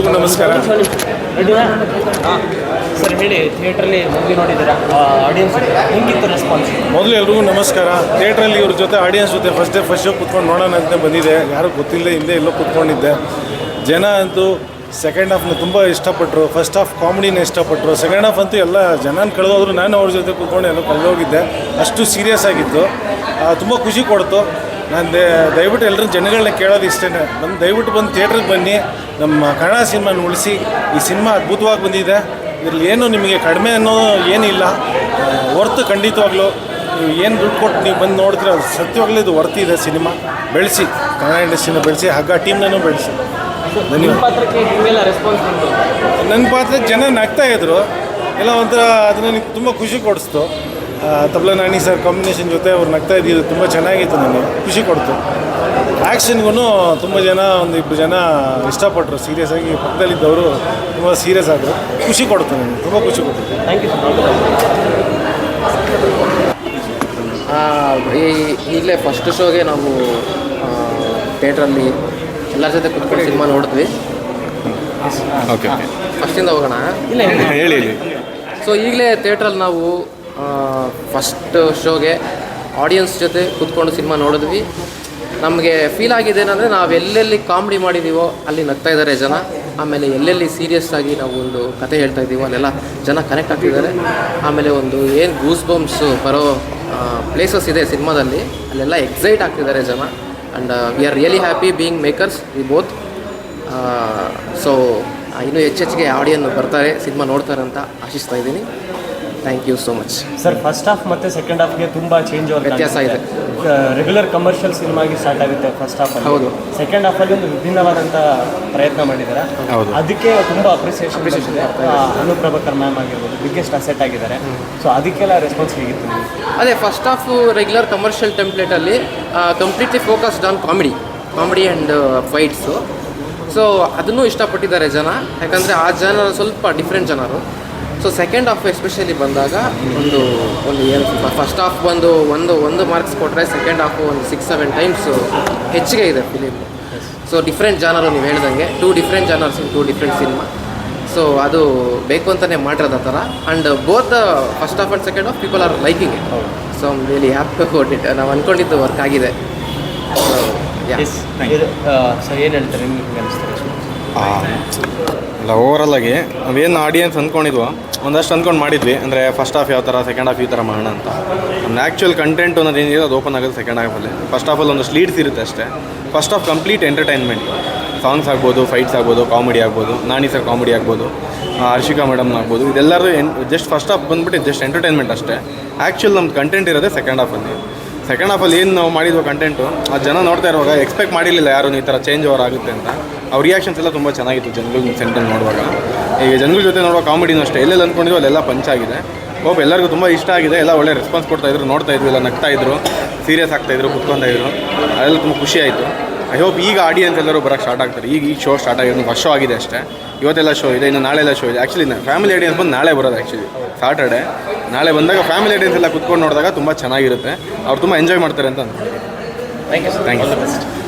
ಎಲ್ರಿಗೂ ನಮಸ್ಕಾರ. ಸರ್ ಹೇಳಿ ಥಿಯೇಟ್ರಲ್ಲಿ ಮೂವಿ ನೋಡಿದ್ದೀರಾ? ಆಡಿಯನ್ಸ್ ಹೆಂಗಿತ್ತು ರೆಸ್ಪಾನ್ಸ್ ಮೊದಲು ಎಲ್ರಿಗೂ ನಮಸ್ಕಾರ. ಥಿಯೇಟ್ರಲ್ಲಿ ಇವ್ರ ಜೊತೆ ಆಡಿಯನ್ಸ್ ಜೊತೆ ಫಸ್ಟ್ ಡೇ ಫಸ್ಟ್ ಶೋ ಕುತ್ಕೊಂಡು ನೋಡೋಣ ಅಂತ ಬಂದಿದೆ. ಯಾರು ಗೊತ್ತಿಲ್ಲ ಹಿಂದೆ ಎಲ್ಲೋ ಕುತ್ಕೊಂಡಿದ್ದೆ. ಜನ ಅಂತೂ ಸೆಕೆಂಡ್ ಹಾಫ್ನ ತುಂಬ ಇಷ್ಟಪಟ್ಟರು ಫಸ್ಟ್ ಹಾಫ್ ಕಾಮಿಡಿನ ಇಷ್ಟಪಟ್ಟರು ಸೆಕೆಂಡ್ ಹಾಫ್ ಅಂತೂ ಎಲ್ಲ ಜನನ ಕಳೆದೋದ್ರು ನಾನು ಅವ್ರ ಜೊತೆ ಕೂತ್ಕೊಂಡು ಎಲ್ಲ ಕಳೆದೋಗಿದ್ದೆ. ಅಷ್ಟು ಸೀರಿಯಸ್ ಆಗಿತ್ತು. ತುಂಬ ಖುಷಿ ಕೊಡ್ತು. ನಾನು ದೇ ದಯವಿಟ್ಟು ಎಲ್ಲರೂ ಜನಗಳನ್ನ ಕೇಳೋದು ಇಷ್ಟೇ ಬಂದು ದಯವಿಟ್ಟು ಬಂದು ಥಿಯೇಟ್ರಿಗೆ ಬನ್ನಿ. ನಮ್ಮ ಕನ್ನಡ ಸಿನಿಮಾನ ಉಳಿಸಿ. ಈ ಸಿನಿಮಾ ಅದ್ಭುತವಾಗಿ ಬಂದಿದೆ. ಇದರಲ್ಲಿ ಏನು ನಿಮಗೆ ಕಡಿಮೆ ಅನ್ನೋದು ಏನಿಲ್ಲ. ಹೊರ್ತು ಖಂಡಿತವಾಗ್ಲೂ. ನೀವು ಏನು ದುಡ್ಡು ಕೊಟ್ಟು ನೀವು ಬಂದು ನೋಡಿದ್ರೆ ಅದು ಸತ್ಯವಾಗ್ಲೂ ಇದು ವರ್ತಿದೆ ಸಿನಿಮಾ. ಬೆಳೆಸಿ. ಕನ್ನಡ ಇಂಡಸ್ಟ್ರಿನ ಬೆಳೆಸಿ ಹಗ್ಗ ಟೀಮ್ನೂ ಬೆಳೆಸಿ. ನಿಮ್ಮ ನನ್ನ ಪಾತ್ರಕ್ಕೆ ಜನ ನಗ್ತಾ ಇದ್ರು. ಎಲ್ಲ ಒಂಥರ ಅದನ್ನ ನನಗೆ ತುಂಬ ಖುಷಿ ಕೊಡಿಸ್ತು. ತಬಲಾ ನಾಣಿ ಸರ್ ಕಾಂಬಿನೇಷನ್ ಜೊತೆ ಅವ್ರು ನಗ್ತಾ ಇದ್ದಿದ್ದು ತುಂಬ ಚೆನ್ನಾಗಿತ್ತು ನನಗೆ. ಖುಷಿ ಕೊಡ್ತು. ಆ್ಯಕ್ಷನ್ಗೂ ತುಂಬ ಜನ ಒಂದು ಇಬ್ಬರು ಜನ ಇಷ್ಟಪಟ್ಟರು ಸೀರಿಯಸ್ ಆಗಿ ಪಕ್ಕದಲ್ಲಿದ್ದವರು ತುಂಬ ಸೀರಿಯಸ್ ಆದರು. ಖುಷಿ ಕೊಡ್ತು ನನಗೆ ತುಂಬ ಖುಷಿ ಕೊಡ್ತು. ಥ್ಯಾಂಕ್ ಯು ಈ ಈಗಲೇ ಫಸ್ಟ್ ಶೋಗೆ ನಾವು ಥಿಯೇಟ್ರಲ್ಲಿ ಎಲ್ಲರ ಜೊತೆ ಕುತ್ಕೊಂಡು ಸಿನಿಮಾ ನೋಡಿದ್ವಿ ಓಕೆ ಓಕೆ ಫಸ್ಟಿಂದ ಹೋಗೋಣ. ಇಲ್ಲ ಹೇಳಿ ಸೊ ಈಗಲೇ ಥಿಯೇಟ್ರಲ್ಲಿ ನಾವು ಫಸ್ಟ್ ಶೋಗೆ ಆಡಿಯನ್ಸ್ ಜೊತೆ ಕೂತ್ಕೊಂಡು ಸಿನಿಮಾ ನೋಡಿದ್ವಿ. ನಮಗೆ ಫೀಲ್ ಆಗಿದೆ ಏನಂದರೆ ನಾವು ಎಲ್ಲೆಲ್ಲಿ ಕಾಮಿಡಿ ಮಾಡಿದ್ದೀವೋ ಅಲ್ಲಿ ನಗ್ತಾ ಇದ್ದಾರೆ ಜನ. ಆಮೇಲೆ ಎಲ್ಲೆಲ್ಲಿ ಸೀರಿಯಸ್ ಆಗಿ ನಾವು ಒಂದು ಕತೆ ಹೇಳ್ತಾ ಇದ್ದೀವೋ ಅಲ್ಲೆಲ್ಲ ಜನ ಕನೆಕ್ಟ್ ಆಗ್ತಿದ್ದಾರೆ. ಆಮೇಲೆ ಒಂದು ಏನು ಗೂಸ್ ಬಾಂಬ್ಸು ಬರೋ ಪ್ಲೇಸಸ್ ಇದೆ ಸಿನಿಮಾದಲ್ಲಿ ಅಲ್ಲೆಲ್ಲ ಎಕ್ಸೈಟ್ ಆಗ್ತಿದ್ದಾರೆ ಜನ. And we are really happy being makers we both so ಇನ್ನೂ ಹೆಚ್ಚೆಚ್ಚಿಗೆ ಆಡಿಯನ್ನು ಬರ್ತಾರೆ ಸಿನಿಮಾ ನೋಡ್ತಾರೆ ಅಂತ ಆಶಿಸ್ತಾ ಇದ್ದೀನಿ. Thank you so much sir first half ಮತ್ತೆ ಸೆಕೆಂಡ್ ಹಾಫ್ಗೆ ತುಂಬ ಚೇಂಜ್ ವ್ಯತ್ಯಾಸ ಇದೆ. ರೆಗ್ಯುಲರ್ ಕಮರ್ಷಿಯಲ್ ಸಿನಿಮಾಗಿ ಸ್ಟಾರ್ಟ್ ಆಗುತ್ತೆ ಫಸ್ಟ್ ಹಾಫ್ ಹೌದು. ಸೆಕೆಂಡ್ ಹಾಫಲ್ಲಿ ಅಲ್ಲಿ ಒಂದು ವಿಭಿನ್ನವಾದಂಥ ಪ್ರಯತ್ನ ಮಾಡಿದ್ದಾರೆ. ಹೌದು. ಅದಕ್ಕೆ ತುಂಬ ಅಪ್ರಿಸಿಯೇಷನ್ Appreciation. ಇದೆ ಅನುಪ್ರಭಾಕರ್ ಮ್ಯಾಮ್ ಆಗಿರ್ಬೋದು ಬಿಗ್ಗೆಸ್ಟ್ ಅಸೆಟ್ ಆಗಿದ್ದಾರೆ. ಸೊ ಅದಕ್ಕೆಲ್ಲ ರೆಸ್ಪಾನ್ಸ್ ಹೇಗಿತ್ತು ಅದೇ first half regular commercial ಟೆಂಪ್ಲೇಟಲ್ಲಿ completely focused on comedy comedy and fights so ಅದನ್ನು ಇಷ್ಟಪಟ್ಟಿದ್ದಾರೆ ಜನ. ಯಾಕಂದರೆ ಆ ಜನ ಸ್ವಲ್ಪ ಡಿಫ್ರೆಂಟ್ ಜನರು. ಸೊ ಸೆಕೆಂಡ್ ಹಾಫ್ ಎಸ್ಪೆಷಲಿ ಬಂದಾಗ ಒಂದು ಒಂದು ಏನು ಫಸ್ಟ್ ಹಾಫ್ ಬಂದು ಒಂದು ಒಂದು ಮಾರ್ಕ್ಸ್ ಕೊಟ್ಟರೆ ಸೆಕೆಂಡ್ ಹಾಫು ಒಂದು ಸಿಕ್ಸ್ ಸೆವೆನ್ ಟೈಮ್ಸ್ ಹೆಚ್ಚಿಗೆ ಇದೆ ಫಿಲಿಮ್ ಸೊ ಡಿಫ್ರೆಂಟ್ ಜಾನರು ನೀವು ಹೇಳ್ದಂಗೆ. Two different genres in two different cinema so ಅದು ಬೇಕು ಅಂತಲೇ ಮಾಡಿರೋದು ಆ ಥರ. And both first half and second half people are liking it so I'm really happy about it ನಾವು ಅಂದ್ಕೊಂಡಿದ್ದು ವರ್ಕ್ ಆಗಿದೆ. ಸೊ ಏನು ಹೇಳ್ತಾರೆ? ನಿಮ್ಗೆ ಅನಿಸ್ತಾರೆ ಅಲ್ಲ ಓವರಲ್ ಆಗಿ ನಾವೇನು ಆಡಿಯನ್ಸ್ ಅಂದ್ಕೊಂಡಿದ್ವೋ, ಒಂದಷ್ಟು ಅಂದ್ಕೊಂಡು ಮಾಡಿದ್ವಿ. ಅಂದರೆ ಫಸ್ಟ್ ಹಾಫ್ ಯಾವ ಥರ ಸೆಕೆಂಡ್ ಹಾಫ್ ಈ ಥರ ಮಾಡೋಣ ಅಂತ. ನಮ್ಮ ಆ್ಯಕ್ಚುಯಲ್ ಕಂಟೆಂಟ್ ಅನ್ನೋದು ಏನಿದೆ ಅದು ಓಪನ್ ಆಗೋದು ಸೆಕೆಂಡ್ ಹಾಫಲ್ಲಿ ಫಸ್ಟ್ ಹಾಫಲ್ಲಿ ಒಂದಷ್ಟು ಲೀಡ್ಸ್ ಇರುತ್ತೆ ಅಷ್ಟೇ. First half complete entertainment songs ಆಗ್ಬೋದು ಫೈಟ್ಸ್ ಆಗ್ಬೋದು ಕಾಮಿಡಿ ಆಗ್ಬೋದು, ನಾನಿ ಸರ್ ಕಾಮಿಡಿ ಆಗ್ಬೋದು ಹರ್ಷಿಕಾ ಮೇಡಮ್ ಆಗ್ಬೋದು. ಇದೆಲ್ಲರೂ ಎನ್ ಜಸ್ಟ್ ಫಸ್ಟ್ ಹಾಫ್ ಬಂದ್ಬಿಟ್ಟು ಜಸ್ಟ್ ಎಂಟರ್ಟೈನ್ಮೆಂಟ್ ಅಷ್ಟೇ. ಆ್ಯಕ್ಚುಲ್ ನಮ್ಮ ಕಂಟೆಂಟ್ ಇರೋದೇ ಸೆಕೆಂಡ್ ಹಾಫಲ್ಲಿ ಸೆಕೆಂಡ್ ಹಾಫಲ್ಲಿ ಏನು ನಾವು ಮಾಡಿದ್ವು ಕಂಟೆಂಟು ಆ ಜನ ನೋಡ್ತಾ ಇರುವಾಗ ಎಕ್ಸ್ಪೆಕ್ಟ್ ಮಾಡಿರಲಿಲ್ಲ ಯಾರು ಈ ಥರ ಚೇಂಜ್ ಓವರ್ ಆಗುತ್ತೆ ಅಂತ. ಅವ್ರ ರಿಯಾಕ್ಷನ್ಸ್ ಎಲ್ಲ ತುಂಬ ಚೆನ್ನಾಗಿತ್ತು ಜನಗಳ ಸೆಂಟರ್ ನೋಡುವಾಗ. ಈಗ ಜನಗಳ ಜೊತೆ ನೋಡುವ ಕಾಮಿಡಿನೂ ಅಷ್ಟೇ. ಎಲ್ಲೆಲ್ಲಿ ಅಂದ್ಕೊಂಡಿದ್ವಿ ಅಲ್ಲೆಲ್ಲ ಪಂಚ್ ಆಗಿದೆ. ಹೋಪ್ ಎಲ್ಲರಿಗೂ ತುಂಬ ಇಷ್ಟ ಆಗಿದೆ. ಎಲ್ಲ ಒಳ್ಳೆ ರೆಸ್ಪಾನ್ಸ್ ಕೊಡ್ತಾಯಿದ್ರು ನೋಡ್ತಾ ಇದ್ವಿ, ಎಲ್ಲ ನಗ್ತಾ ಇದ್ರು ಸೀರಿಯಸ್ ಆಗ್ತಾಯಿದ್ರು ಕುತ್ಕೊತಾ ಇದ್ರು. ಅದೆಲ್ಲ ತುಂಬ ಖುಷಿ ಆಯಿತು. ಐ ಹೋಪ್ ಈಗ ಆಡಿಯನ್ಸ್ ಎಲ್ಲರೂ ಬರೋಕ್ಕೆ ಸ್ಟಾರ್ಟ್ ಆಗ್ತಾರೆ. ಈಗ ಈ ಶೋ ಸ್ಟಾರ್ಟ್ ಆಗಿದೆ ಫಸ್ಟ್ ಶೋ ಆಗಿದೆ ಅಷ್ಟೇ. ಇವತ್ತೆಲ್ಲ ಶೋ ಇದೆ ಇನ್ನು ನಾಳೆಲ್ಲ ಶೋ ಇದೆ. ಆ್ಯಕ್ಚುಲಿ ಫ್ಯಾಮಿಲಿ ಆಡಿಯನ್ಸ್ ಬಂದು ನಾಳೆ ಬರೋದು ಆ್ಯಕ್ಚುಲಿ ಸ್ಯಾಟರ್ಡೆ ನಾಳೆ ಬಂದಾಗ ಫ್ಯಾಮಿಲಿ ಆಡಿಯನ್ಸ್ ಎಲ್ಲ ಕುತ್ಕೊಂಡು ನೋಡಿದಾಗ ತುಂಬ ಚೆನ್ನಾಗಿರುತ್ತೆ. ಅವ್ರು ತುಂಬ ಎಂಜಾಯ್ ಮಾಡ್ತಾರೆ ಅಂತ ಅನ್ಕೊಂಡಿದ್ದೀನಿ ಥ್ಯಾಂಕ್ ಯು ಥ್ಯಾಂಕ್ ಯು